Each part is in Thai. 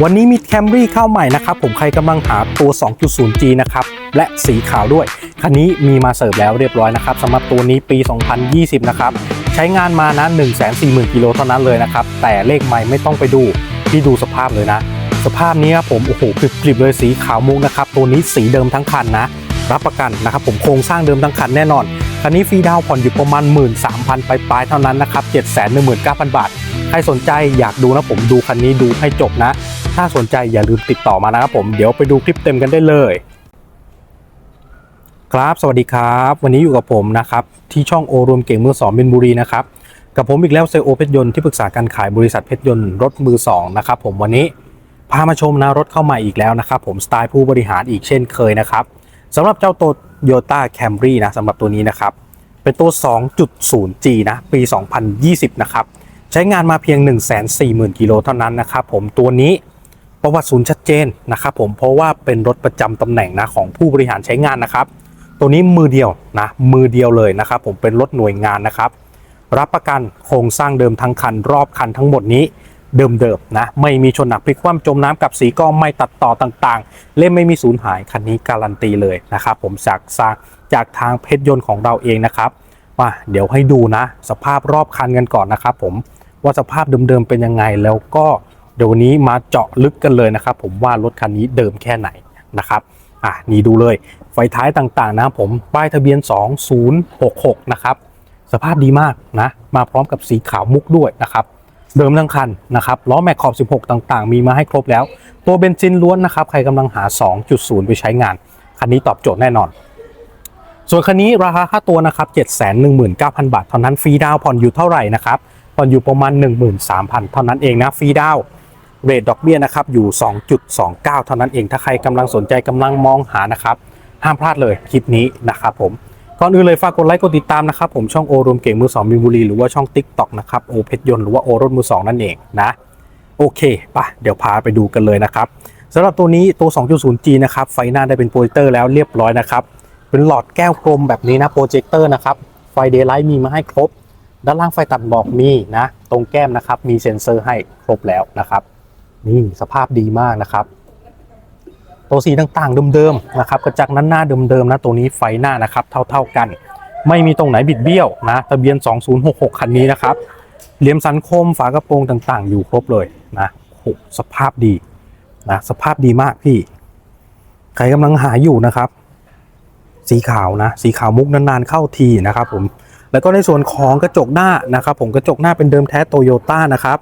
วันนี้มี Camry เข้าใหม่นะครับ ผมใครกำลังหาตัว 2.0G นะครับ และสีขาวด้วย คันนี้มีมาเสิร์ฟแล้วเรียบร้อยนะครับสำหรับตัวนี้ปี 2020 นะครับ ใช้งานมานะ140,000 กิโลเท่านั้นเลยนะครับ แต่เลขใหม่ไม่ต้องไปดูที่ดูสภาพเลยนะ สภาพนี้ครับผมโอ้โหกริบๆเลยสีขาวมุกนะครับ ตัวนี้สีเดิมทั้งคันนะ รับประกันนะครับผมโครงสร้างเดิมทั้งคันแน่นอนคันนี้ฟรีดาวผ่อนอยู่ประมาณ 13,000ปลายๆเท่านั้นนะครับ719,000 บาท ใครสนใจอยากดูนะผมดูคันนี้ดูให้จบนะ ถ้าสนใจอย่าลืมติดต่อมานะครับผมเดี๋ยวไปดูคลิปเต็มกันได้เลย ครับสวัสดีครับ วันนี้อยู่กับผมนะครับที่ช่องโอรวมเก่งมือสองบินบุรีนะครับกับผมอีกแล้วเซลโอเพชรยนต์ที่ปรึกษาการขายบริษัทเพชรยนต์รถมือสองนะครับผมวันนี้พามาชมนะรถเข้ามาอีกแล้วนะครับผมสไตล์ผู้บริหารอีกเช่นเคยนะครับสำหรับเจ้าโตโยต้าแคมรี่นะสำหรับตัวนี้นะครับเป็นตัว 2.0G นะปี 2020 นะครับ ใช้งานมาเพียง 140,000 กิโลเท่านั้นนะครับผมตัวนี้ ประวัติศูนย์ชัดเจนนะครับผมเพราะว่าเป็นรถประจำตำแหน่งนะของผู้บริหารใช้งานนะครับ ตัวนี้มือเดียวนะมือเดียวเลยนะครับผมเป็นรถหน่วยงานนะครับ รับประกันโครงสร้างเดิมทั้งคัน รอบคันทั้งหมดนี้เดิมๆนะไม่มีชนหนักพลิกคว่ำจมน้ำกับสีก็ไม่ตัดต่อต่างๆ เล่มไม่มีสูญหายคันนี้การันตีเลยนะครับผมจากซาจากทางเพชรยนต์ของเราเองนะครับมาเดี๋ยวให้ดูนะ สภาพรอบคันกันก่อนนะครับผมว่าสภาพเดิมๆเป็นยังไงแล้วก็ เดี๋ยววันนี้มาเจาะลึกกันเลยนะครับ ผมว่ารถคันนี้เดิมแค่ไหนนะครับอะนี่ดูเลยไฟท้ายต่างๆนะครับผมป้ายทะเบียน 2066 นะครับ สภาพดีมากนะ มาพร้อมกับสีขาวมุกด้วยนะครับ เดิมทั้งคันนะครับล้อแม็กขอบ 16 ต่างๆ มีมาให้ครบแล้ว ตัวเบนซินล้วนนะครับ ใครกำลังหา 2.0 ไปใช้งาน คันนี้ตอบโจทย์แน่นอน ส่วนคันนี้ราคาค่าตัวนะครับ 719,000 บาท เท่านั้นฟรีดาวผ่อนอยู่เท่าไหร่นะครับผ่อนอยู่ประมาณ 13,000 เท่านั้นเองนะฟรีดาว เรทดอกเบี้ยนะครับอยู่ 2.29 เท่านั้นเองถ้าใครกำลังสนใจกำลังมองหานะครับ ห้ามพลาดเลยคลิปนี้นะครับผมก่อนอื่นเลยฝากกดไลค์กดติดตามนะครับผมช่องโอรวมเก่งมือสองบินบุรีหรือว่าช่อง Tik t o อกนะครับโอเพชรยนต์หรือว่าโอรถมือสองนั่นเองนะโอเคปะเดี๋ยวพาไปดูกันเลยนะครับสำหรับตัวนี้ตัว 2.0G นะครับไฟหน้าได้เป็นโปรเจคเตอร์แล้วเรียบร้อยนะครับเป็นหลอดแก้วกลมแบบนี้นะโปรเจคเตอร์นะครับไฟเดย์ไลท์มีมาให้ครบ ด้านล่างไฟตัดหมอกมีนะตรงแก้มนะครับมีเซ็นเซอร์ให้ครบแล้วนะครับ นี่สภาพดีมากนะครับ ตัวสีต่างๆเดิมๆนะครับกระจักนั้นหน้าเดิมๆนะตัวนี้ไฟหน้านะครับ เท่าๆกัน ไม่มีตรงไหนบิดเบี้ยวนะทะเบียน 2066 คันนี้นะครับเหลี่ยมสันคมฝากระโปรงต่างๆ อยู่ครบเลยนะโหสภาพดีนะสภาพดีมากพี่ใครกำลังหาอยู่นะครับ สีขาวนะ สีขาวมุกนานๆเข้าทีนะครับผมแล้วก็ในส่วนของกระจกหน้านะครับ ผมกระจกหน้าเป็นเดิมแท้โตโยต้านะครับ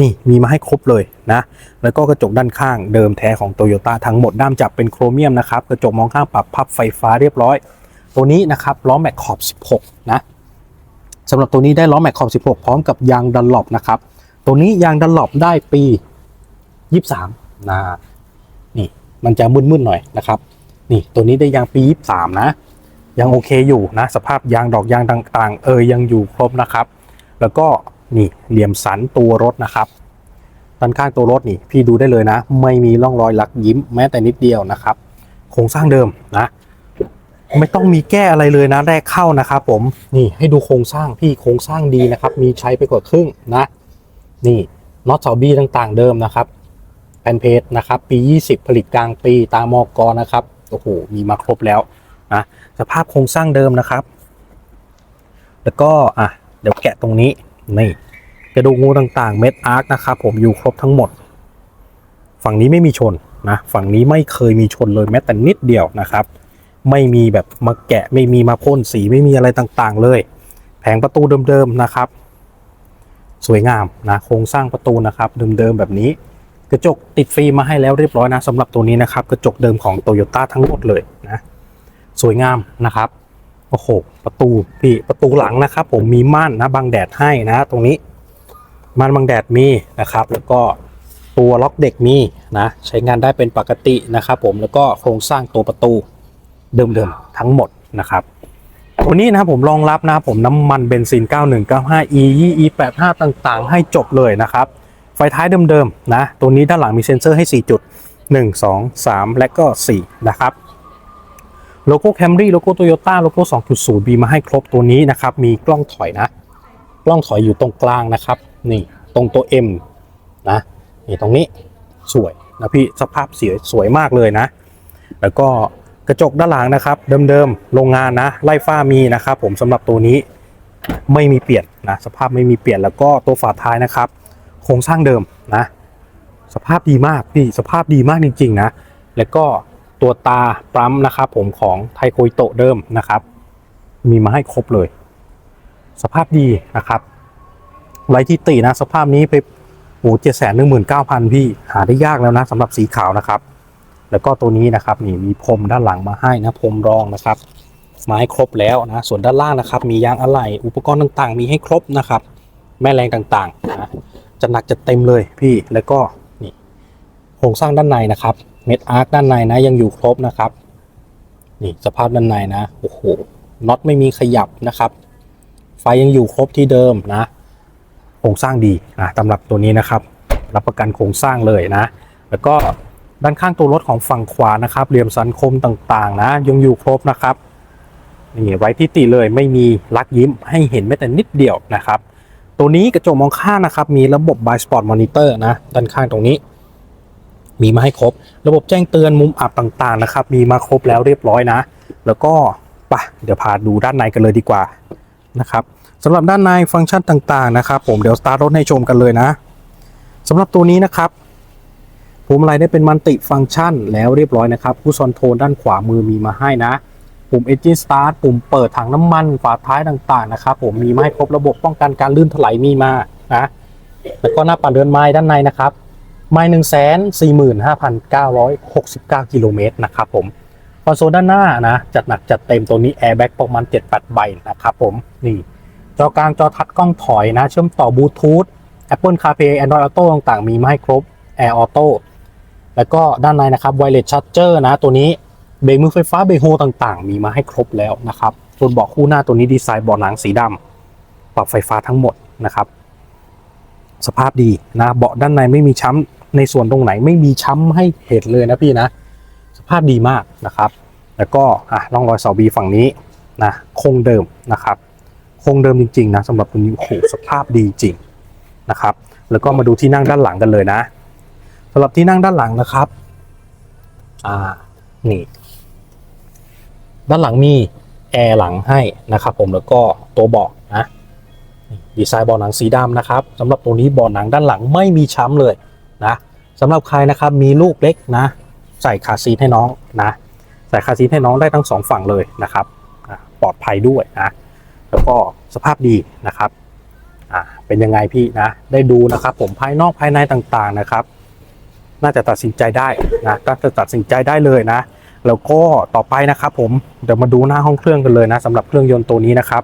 นี่มีมาให้ครบเลยนะ แล้วก็กระจกด้านข้างเดิมแท้ของโตโยต้าทั้งหมดด้ามจับเป็นโครเมียมนะครับ กระจกมองข้างปรับพับไฟฟ้าเรียบร้อย ตัวนี้นะครับล้อแม็กขอบ 16 นะสำหรับตัวนี้ได้ล้อแม็กขอบ 16 พร้อมกับยางดันหลบนะครับ ตัวนี้ยางดันหลบได้ปี 23 นะ นี่มันจะมึนๆหน่อยนะครับ นี่ตัวนี้ได้ยางปี 23 นะ ยังโอเคอยู่นะ สภาพยางดอกยางต่างๆ เออยังอยู่ครบนะครับ แล้วก็ นี่เหลี่ยมสันตัวรถนะครับด้านข้างตัวรถนี่พี่ดูได้เลยนะ ไม่มีร่องรอยลักยิ้มแม้แต่นิดเดียวนะครับ โครงสร้างเดิมนะ ไม่ต้องมีแก้อะไรเลยนะแรกเข้านะครับผมนี่ให้ดูโครงสร้างพี่โครงสร้างดีนะครับ มีใช้ไปกว่าครึ่งนะ นี่น็อตเสาบีต่างๆ เดิมนะครับแผ่นเพจนะครับ ปี 20 ผลิตกลางปีตามอกอนะครับโอ้โหมีมาครบแล้วนะสภาพโครงสร้างเดิมนะครับ แล้วก็อะเดี๋ยวแกะตรงนี้ นี่กระดูกงูต่างๆ เม็ดอาร์คนะครับผมอยู่ครบทั้งหมด ฝั่งนี้ไม่มีชนนะฝั่งนี้ไม่เคยมีชนเลยแม้แต่นิดเดียวนะครับ ไม่มีแบบมาแกะไม่มีมาพ่นสีไม่มีอะไรต่างๆ เลย แผงประตูเดิมๆนะครับ สวยงามนะโครงสร้างประตูนะครับเดิมๆแบบนี้กระจกติดฟิล์มมาให้แล้วเรียบร้อยนะสำหรับตัวนี้นะครับ กระจกเดิมของโตโยต้าทั้งหมดเลยนะ สวยงามนะครับ โอ้โหประตูพี่ประตูหลังนะครับ ผมมีม่านนะบังแดดให้นะ ตรงนี้ม่านบังแดดมีนะครับ แล้วก็ตัวล็อกเด็กมีนะ ใช้งานได้เป็นปกตินะครับ ผมแล้วก็โครงสร้างตัวประตูเดิมๆทั้งหมดนะครับตัวนี้นะครับผมรองรับนะครับผมน้ำมันเบนซิน 9195 e e 85 ต่างๆ ให้จบเลยนะครับ ไฟท้ายเดิมๆนะ ตัวนี้ด้านหลังมีเซ็นเซอร์ให้ 4 จุด 1 2 3 และก็ 4 นะครับ โลโก้แคมรี่โลโก้โตโยต้าโลโก้ 2.0มีมาให้ครบตัวนี้นะครับ มีกล้องถอยนะ กล้องถอยอยู่ตรงกลางนะครับ นี่ตรงตัว M นะนี่ตรงนี้สวยนะพี่สภาพเสียสวยมากเลยนะ แล้วก็กระจกด้านหลังนะครับ เดิมๆโรงงานนะ ไล่ฟ้ามีนะครับ ผมสำหรับตัวนี้ไม่มีเปลี่ยนนะสภาพไม่มีเปลี่ยนแล้วก็ตัวฝาท้ายนะครับ โครงสร้างเดิมนะ สภาพดีมากพี่สภาพดีมากจริงๆนะแล้วก็ ตัวตาปั๊มนะครับผมของไทโคอิโตเดิมนะครับ มีมาให้ครบเลย สภาพดีนะครับไรที่ตินะ สภาพนี้ไปโอ้เจ็ดแสนหนึ่งหมื่นเก้าพันพี่หาได้ยากแล้วนะสำหรับสีขาวนะครับ แล้วก็ตัวนี้นะครับนี่มีพรมด้านหลังมาให้นะพรมรองนะครับมาให้ครบแล้วนะส่วนด้านล่างนะครับ มียางอะไหล่อุปกรณ์ต่างๆ มีให้ครบนะครับ แม่แรงต่างๆนะจะหนักจะเต็มเลยพี่แล้วก็นี่โครงสร้างด้านในนะครับ เม็ดอาร์คด้านในนะยังอยู่ครบนะครับ นี่สภาพด้านในนะโอ้โหน็อตไม่มีขยับนะครับ ไฟยังอยู่ครบที่เดิมนะโครงสร้างดีนะสำหรับตัวนี้นะครับ รับประกันโครงสร้างเลยนะ แล้วก็ด้านข้างตัวรถของฝั่งขวานะครับ เหลี่ยมสันคมต่างๆ นะ ยังอยู่ครบนะครับนี่ไว้ที่ติเลยไม่มีลักยิ้มให้เห็นแม้แต่นิดเดียวนะครับ ตัวนี้กระจกมองข้างนะครับ มีระบบ by spot monitor นะ ด้านข้างตรงนี้ มีมาให้ครบ ระบบแจ้งเตือนมุมอับต่างๆนะครับ มีมาครบแล้วเรียบร้อยนะ แล้วก็ปะเดี๋ยวพาดูด้านในกันเลยดีกว่านะครับสำหรับด้านในฟังก์ชันต่างๆนะครับ ผมเดี๋ยวสตาร์ทรถให้ชมกันเลยนะสำหรับตัวนี้นะครับพวงมาลัยได้เป็นมัลติฟังก์ชันแล้วเรียบร้อยนะครับผู้ซอนโทนด้านขวามือมีมาให้นะ ปุ่ม Engine Start ปุ่มเปิดถังน้ำมันฝาท้ายต่างๆนะครับผมมีมาให้ครบระบบป้องกันการลื่นถลายมีมานะแล้วก็หน้าปัดเดินไม้ด้านในนะครับ ไม้หนึ่งแสนสี่หมื่นห้าพันเก้าร้อยหกสิบเก้ากิโลเมตรนะครับผมคอนโซลด้านหน้านะ จัดหนักจัดเต็มตัวนี้แอร์แบ็กประมาณเจ็ดแปดใบนะครับผมนี่จอกลางจอทัดกล้องถอยนะ เชื่อมต่อบลูทูธ Apple CarPlay Android Auto ต่างๆ มีมาให้ครบ Air Auto แล้วก็ด้านในนะครับ Wireless Charger นะ ตัวนี้เบรกมือไฟฟ้าเบรกโฮต่างๆ มีมาให้ครบแล้วนะครับ ส่วนเบาะคู่หน้าตัวนี้ดีไซน์เบาะหนังสีดำปรับไฟฟ้าทั้งหมดนะครับ สภาพดีนะ เบาะด้านในไม่มีช้ำ ในส่วนตรงไหนไม่มีช้ำให้เห็นเลยนะพี่นะ สภาพดีมากนะครับ แล้วก็อะร่องรอยเสาบีฝั่งนี้นะคงเดิมนะครับ คงเดิมจริงๆนะสำหรับตัวนี้โอ้โหสภาพดีจริงนะครับ แล้วก็มาดูที่นั่งด้านหลังกันเลยนะสำหรับที่นั่งด้านหลังนะครับอ่านี่ด้านหลังมีแอร์หลังให้นะครับผมแล้วก็ตัวเบาะนะดีไซน์เบาะหนังสีดำนะครับสำหรับตัวนี้เบาะหนังด้านหลังไม่มีช้ำเลย นะสำหรับใครนะครับมีลูกเล็กนะ ใส่คาซีทให้น้องนะใส่คาซีทให้น้องได้ทั้งสองฝั่งเลยนะครับปลอดภัยด้วยนะแล้วก็สภาพดีนะครับอ่าเป็นยังไงพี่นะได้ดูนะครับ ผมภายนอกภายในต่างๆนะครับ น่าจะตัดสินใจได้นะก็จะตัดสินใจได้เลยนะ แล้วก็ต่อไปนะครับ ผมเดี๋ยวมาดูหน้าห้องเครื่องกันเลยนะสำหรับเครื่องยนต์ตัวนี้นะครับ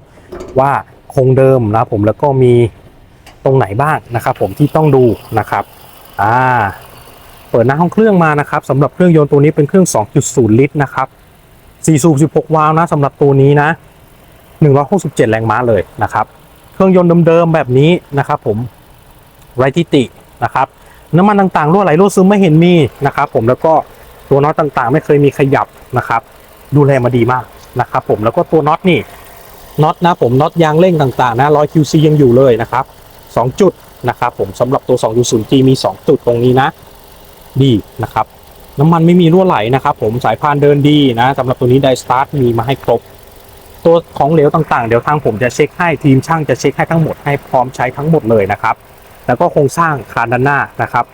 ว่าคงเดิมนะผมแล้วก็มีตรงไหนบ้างนะครับ ผมที่ต้องดูนะครับ อ่า เปิดหน้าห้องเครื่องมานะครับสำหรับเครื่องยนต์ตัวนี้เป็นเครื่อง 2.0 ลิตรนะครับ4สูบ16 วาล์วนะสำหรับตัวนี้นะ 167 แรงม้าเลยนะครับ เครื่องยนต์เดิมๆแบบนี้นะครับ ผมไรทิตินะครับ น้ำมันต่างๆรั่วไหลรั่วซึมไม่เห็นมีนะครับ ผมแล้วก็ตัวน็อตต่างๆ ไม่เคยมีขยับนะครับ ดูแลมาดีมากนะครับ ผมแล้วก็ตัวน็อตนี่น็อตนะผมน็อตยางเร่งต่างๆ นะร้อย QC ยังอยู่เลยนะครับ 2 จุด นะครับผมสำหรับตัว 2.0G มี 2 จุดตรงนี้นะ ดีนะครับน้ำมันไม่มีรั่วไหลนะครับผมสายพานเดินดีนะสำหรับตัวนี้ไดสตาร์ทมีมาให้ครบ ตัวของเหลวต่างๆ เดี๋ยวทางผมจะเช็คให้ทีมช่างจะเช็คให้ทั้งหมดให้พร้อมใช้ทั้งหมดเลยนะครับ แล้วก็โครงสร้างคานด้านหน้านะครับ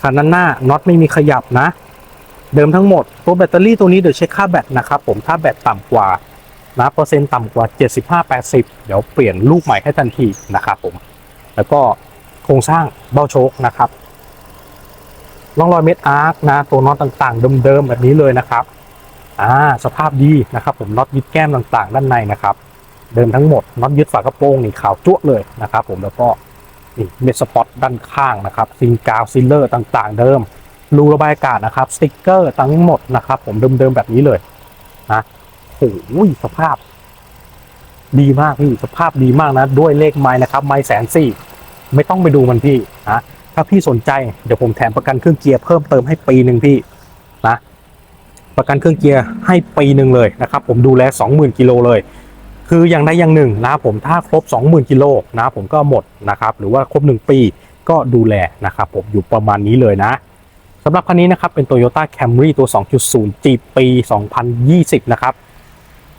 คานด้านหน้าน็อตไม่มีขยับนะ เดิมทั้งหมดตัวแบตเตอรี่ตัวนี้เดี๋ยวเช็คค่าแบตนะครับผมถ้าแบตต่ำกว่านะเปอร์เซ็นต์ต่ำกว่า 75-80 เดี๋ยวเปลี่ยนลูกใหม่ให้ทันทีนะครับผมแล้วก็ โครงสร้างเบ้าโชคนะครับร่องรอยเม็ดอาร์คนะตัวน็อตต่างๆ เดิมๆแบบนี้เลยนะครับอ่าสภาพดีนะครับ ผมน็อตยึดแก้มต่างๆ ด้านในนะครับ เดิมทั้งหมดน็อตยึดฝากระโปรงนี่ขาวจั่วเลยนะครับ ผมแล้วก็นี่เม็ดสปอตด้านข้างนะครับซิงกาวซิลเลอร์ต่างๆ เดิมรูระบายอากาศนะครับสติ๊กเกอร์ทั้งหมดนะครับ ผมเดิมๆแบบนี้เลยนะโอ้โหสภาพ ดีมากพี่สภาพดีมากนะ ด้วยเลขไม้นะครับ ไม้แสนสี่ ไม่ต้องไปดูมันพี่นะถ้าพี่สนใจเดี๋ยวผมแถมประกันเครื่องเกียร์เพิ่มเติมให้ปีหนึ่งพี่นะประกันเครื่องเกียร์ให้ปีหนึ่งเลยนะครับผมดูแล 20,000กิโลเลย คืออย่างใดอย่างหนึ่งนะผมถ้าครบ 20,000กิโลนะผมก็หมดนะครับหรือว่าครบ 1 ปีก็ดูแลนะครับผมอยู่ประมาณนี้เลยนะสำหรับคันนี้นะครับเป็น Toyota Camry ตัว 2.0 G ปี 2020 นะครับ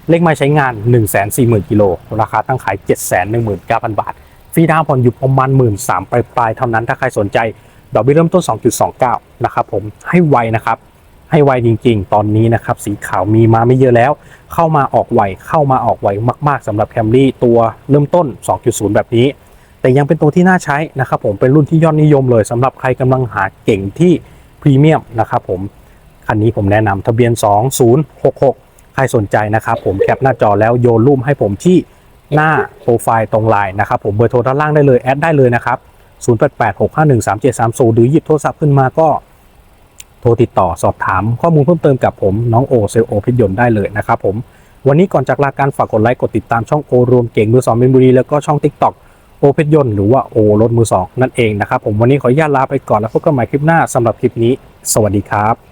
เลขไมาใช้งาน 140,000กิโลราคาตั้งขาย 719,000 บาท รีดาวผ่อนอยู่ประมาณ13,000ปลายๆเท่านั้นถ้าใครสนใจดอกเบี้ยเริ่มต้น 2.29 นะครับผมให้ไวนะครับให้ไวจริง ๆ ตอนนี้นะครับสีขาวมีมาไม่เยอะแล้ว เข้ามาออกไวเข้ามาออกไวมากๆสำหรับ Camry ตัวเริ่มต้น 2.0 แบบนี้ แต่ยังเป็นตัวที่น่าใช้นะครับผมเป็นรุ่นที่ยอดนิยมเลยสำหรับใครกำลังหาเก่งที่พรีเมียมนะครับผมคันนี้ผมแนะนำทะเบียน 2066 ใครสนใจนะครับผมแคปหน้าจอแล้วโยนรูปให้ผมที่ หน้าโปรไฟล์ตรงไลน์นะครับผมเบอร์โทรด้านล่างได้เลยแอดได้เลยนะครับ 0886513730 หรือหยิบโทรศัพท์ขึ้นมาก็โทรติดต่อสอบถามข้อมูลเพิ่มเติมกับผมน้องโอเซลโอพิยนต์ได้เลยนะครับผมวันนี้ก่อนจากลาการฝากกดไลค์กดติดตามช่องโอรวมเก่งมือสองเมนบุรีแล้วก็ช่อง TikTok โอเพชรยนต์หรือว่าโอรถมือสองนั่นเองนะครับผมวันนี้ขออนุญาตลาไปก่อนแล้วพบกันใหม่คลิปหน้าสำหรับคลิปนี้ สวัสดีครับ